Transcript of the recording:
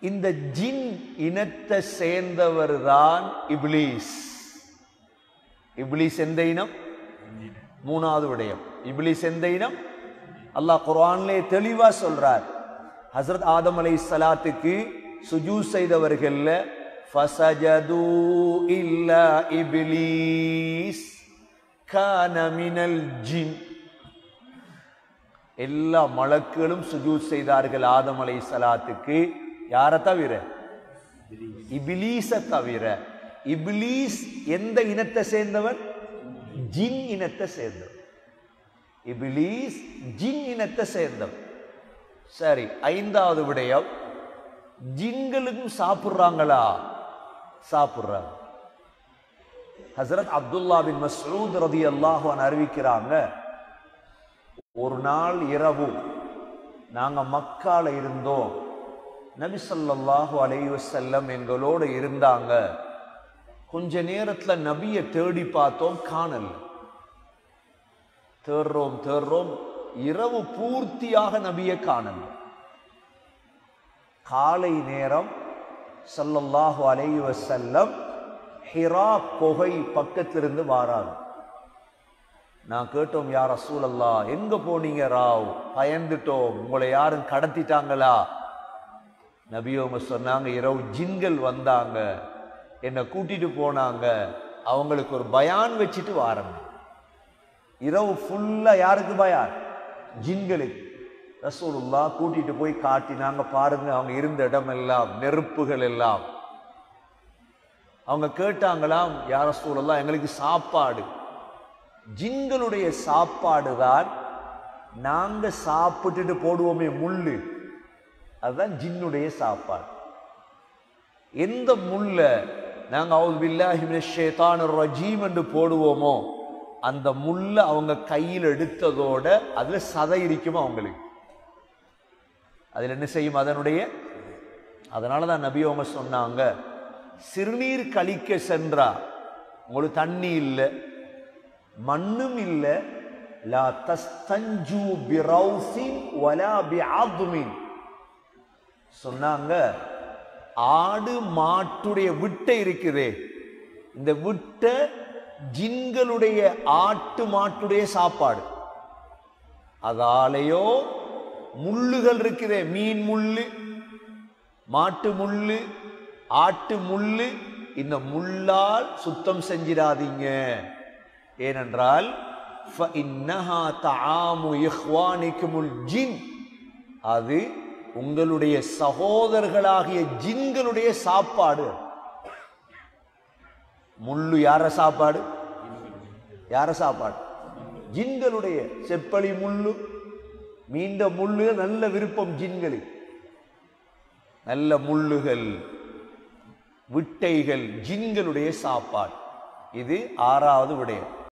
இந்த ஜின் இனத்தை சேர்ந்தவர் தான் இப்ளீஸ். இப்ளீஸ் எந்த இனம்? மூணாவது விடயம். இப்ளீஸ் எந்த இனம்? அல்லாஹ் குர்ஆன்லே தெளிவா சொல்றார். ஹஸ்ரத் ஆதம் அலை சலாத்துக்கு சுஜூ செய்தவர்கள்ல ஃபசஜது இல்லா இப்ளீஸ் கான மினல் ஜின். எல்லா மலக்குகளும் சுஜூத் செய்தார்கள் ஆதம் அலை சலாத்துக்கு யாரை தவிர? இபிலீஸ தவிர. இபிலீஸ் எந்த இனத்தை சேர்ந்தவன்? ஜின் இனத்தை சேர்ந்தவர் இபிலீஸ் ஜின் இனத்தை சேர்ந்தவர் சரி ஐந்தாவது விடயம். ஜின்களுக்கும் சாப்பிட்றாங்களா? சாப்பிட்றாங்க. ஹசரத் அப்துல்லா பின் மசூத் ரதி அல்லாஹான் அறிவிக்கிறாங்க ஒரு நாள் இரவு நாங்கள் மக்கால இருந்தோம். நபி ஸல்லல்லாஹு அலைஹி எங்களோடு இருந்தாங்க. கொஞ்ச நேரத்தில் நபியை தேடி பார்த்தோம் காணல். தேடுறோம் தேடுறோம் இரவு பூர்த்தியாக நபியை காணல். காலை நேரம் சல்லல்லாஹு அலையுவ செல்லம் ஹிரா கொகை பக்கத்திலிருந்து வாராங்க. நான் கேட்டோம் யார் அசூலல்லா எங்க போனீங்க ராவ்? பயந்துட்டோம். உங்களை யாரும் கடத்திட்டாங்களா? நபியோங்க சொன்னாங்க இரவு ஜின்கள் வந்தாங்க என்னை கூட்டிட்டு போனாங்க அவங்களுக்கு ஒரு பயான் வச்சுட்டு வாரங்க இரவு ஃபுல்லாக யாருக்கு பயான்? ஜின்களுக்கு. ரசூலுல்லா கூட்டிட்டு போய் காட்டினாங்க பாருங்க அவங்க இருந்த இடம் எல்லாம் நெருப்புகள் எல்லாம். அவங்க கேட்டாங்களாம் யார் ரசூலுல்லா எங்களுக்கு சாப்பாடு. ஜின்களுடைய சாப்பாடு தான் நாங்கள் சாப்பிட்டுட்டு போடுவோமே முள்ளு. அதுதான் ஜின்னுடைய சாப்பாடு. எந்த முள்ள நாங்கள் அவுது ரஜீம் என்று போடுவோமோ அந்த முள்ள அவங்க கையில் எடுத்ததோட அதில் சதை இருக்குமா அவங்களுக்கு? அதில் என்ன செய்யும் அதனுடைய? அதனாலதான் நபி அவங்க சொன்னாங்க சிறுநீர் கழிக்க சென்றா உங்களுக்கு தண்ணி இல்லை மண்ணும் இல்லை லா தஸ்தஞ்சு பிரௌசின் வலா பிஅத்மின். சொன்னாங்க ஆடு மாட்டுடைய விட்டை இருக்குதே இந்த விட்டை ஜின்களுடைய ஆட்டு மாட்டுடைய சாப்பாடு. அதாலேயோ முள்ளுகள் இருக்குதே மீன் முள்ளு மாட்டு முள்ளு ஆட்டு முள்ளு இந்த முள்ளால் சுத்தம் செஞ்சிடாதீங்க. ஏனென்றால் அது உங்களுடைய சகோதரர்களாகிய ஜின்களுடைய சாப்பாடு. முள்ளு யார சாப்பாடு? யார சாப்பாடு? ஜின்களுடைய செப்பளி முள்ளு மீண்ட முள்ளு நல்ல விருப்பம் ஜின்களுக்கு நல்ல முள்ளுகள் விட்டைகள் ஜின்களுடைய சாப்பாடு. இது ஆறாவது விடயம்.